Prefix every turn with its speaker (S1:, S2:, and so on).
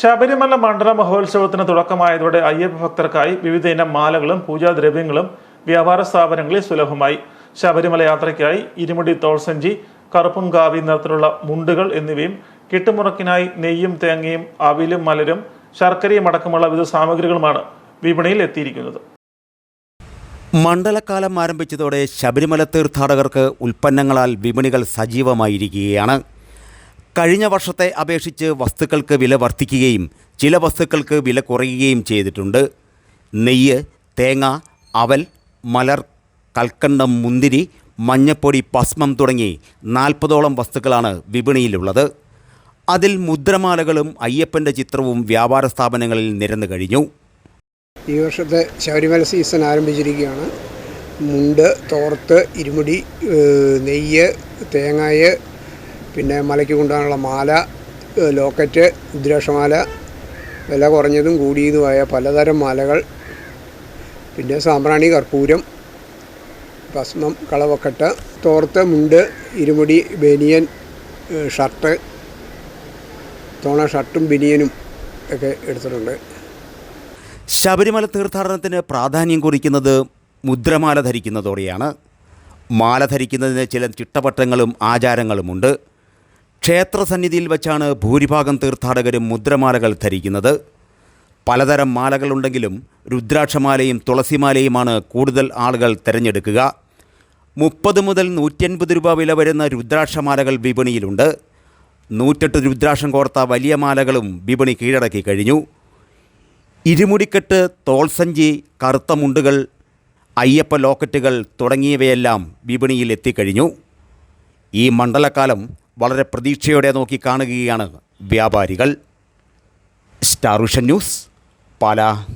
S1: ശബരിമല മണ്ഡല മഹോത്സവത്തിന് തുടക്കമായതോടെ അയ്യപ്പ ഭക്തർക്കായി വിവിധ ഇനം മാലകളും പൂജാദ്രവ്യങ്ങളും വ്യാപാര സ്ഥാപനങ്ങളിൽ സുലഭമായി. ശബരിമല യാത്രയ്ക്കായി ഇരുമുടി തോൾസഞ്ചി കറുപ്പും കാവി നിറത്തിലുള്ള മുണ്ടുകൾ എന്നിവയും കിട്ടുമുറക്കിനായി നെയ്യും തേങ്ങയും അവിലും മലരും ശർക്കരയും അടക്കമുള്ള വിവിധ സാമഗ്രികളുമാണ് വിപണിയിൽ എത്തിയിരിക്കുന്നത്.
S2: മണ്ഡലകാലം ആരംഭിച്ചതോടെ ശബരിമല തീർത്ഥാടകർക്ക് ഉൽപ്പന്നങ്ങളാൽ വിപണികൾ സജീവമായിരിക്കുകയാണ്. കഴിഞ്ഞ വർഷത്തെ അപേക്ഷിച്ച് വസ്തുക്കൾക്ക് വില വർദ്ധിക്കുകയും ചില വസ്തുക്കൾക്ക് വില കുറയുകയും ചെയ്തിട്ടുണ്ട്. നെയ്യ് തേങ്ങ അവൽ മലർ കൽക്കണ്ടം മുന്തിരി മഞ്ഞപ്പൊടി പസ്മം തുടങ്ങി നാൽപ്പതോളം വസ്തുക്കളാണ് വിപണിയിലുള്ളത്. അതിൽ മുദ്രമാലകളും അയ്യപ്പന്റെ ചിത്രവും വ്യാപാര സ്ഥാപനങ്ങളിൽ നിരന്നു കഴിഞ്ഞു.
S3: ഈ വർഷത്തെ ശബരിമല സീസൺ ആരംഭിച്ചിരിക്കുകയാണ്. മുണ്ട് തോർത്ത് ഇരുമുടി നെയ്യ് തേങ്ങായ് പിന്നെ മലയ്ക്ക് കൊണ്ടുപോകാനുള്ള മാല ലോക്കറ്റ് രുദ്രാക്ഷമാല വില കുറഞ്ഞതും കൂടിയതുമായ പലതരം മാലകൾ പിന്നെ സാമ്പ്രാണി കർപ്പൂരം ഭസ്മം കളവക്കട്ട് തോർത്ത് മുണ്ട് ഇരുമുടി ബനിയൻ ഷർട്ട് തോണ ഷർട്ടും ബനിയനും ഒക്കെ എടുത്തിട്ടുണ്ട്.
S2: ശബരിമല തീർത്ഥാടനത്തിന് പ്രാധാന്യം കുറിക്കുന്നത് മുദ്രമാല ധരിക്കുന്നതോടെയാണ്. മാല ധരിക്കുന്നതിന് ചില ചിട്ടവട്ടങ്ങളും ആചാരങ്ങളുമുണ്ട്. ക്ഷേത്രസന്നിധിയിൽ വച്ചാണ് ഭൂരിഭാഗം തീർത്ഥാടകരും മുദ്രമാലകൾ ധരിക്കുന്നത്. പലതരം മാലകളുണ്ടെങ്കിലും രുദ്രാക്ഷമാലയും തുളസിമാലയുമാണ് കൂടുതൽ ആളുകൾ തിരഞ്ഞെടുക്കുക. മുപ്പത് മുതൽ നൂറ്റൻപത് രൂപ വില വരുന്ന രുദ്രാക്ഷമാലകൾ വിപണിയിലുണ്ട്. നൂറ്റെട്ട് രുദ്രാക്ഷം കോർത്ത വലിയ മാലകളും വിപണി കീഴടക്കി കഴിഞ്ഞു. ഇരുമുടിക്കെട്ട് തോൾസഞ്ചി കറുത്ത മുണ്ടുകൾ അയ്യപ്പ ലോക്കറ്റുകൾ തുടങ്ങിയവയെല്ലാം വിപണിയിൽ എത്തിക്കഴിഞ്ഞു. ഈ മണ്ഡലക്കാലം വളരെ പ്രതീക്ഷയോടെ നോക്കി കാണുകയാണ് വ്യാപാരികൾ. Star news Pala.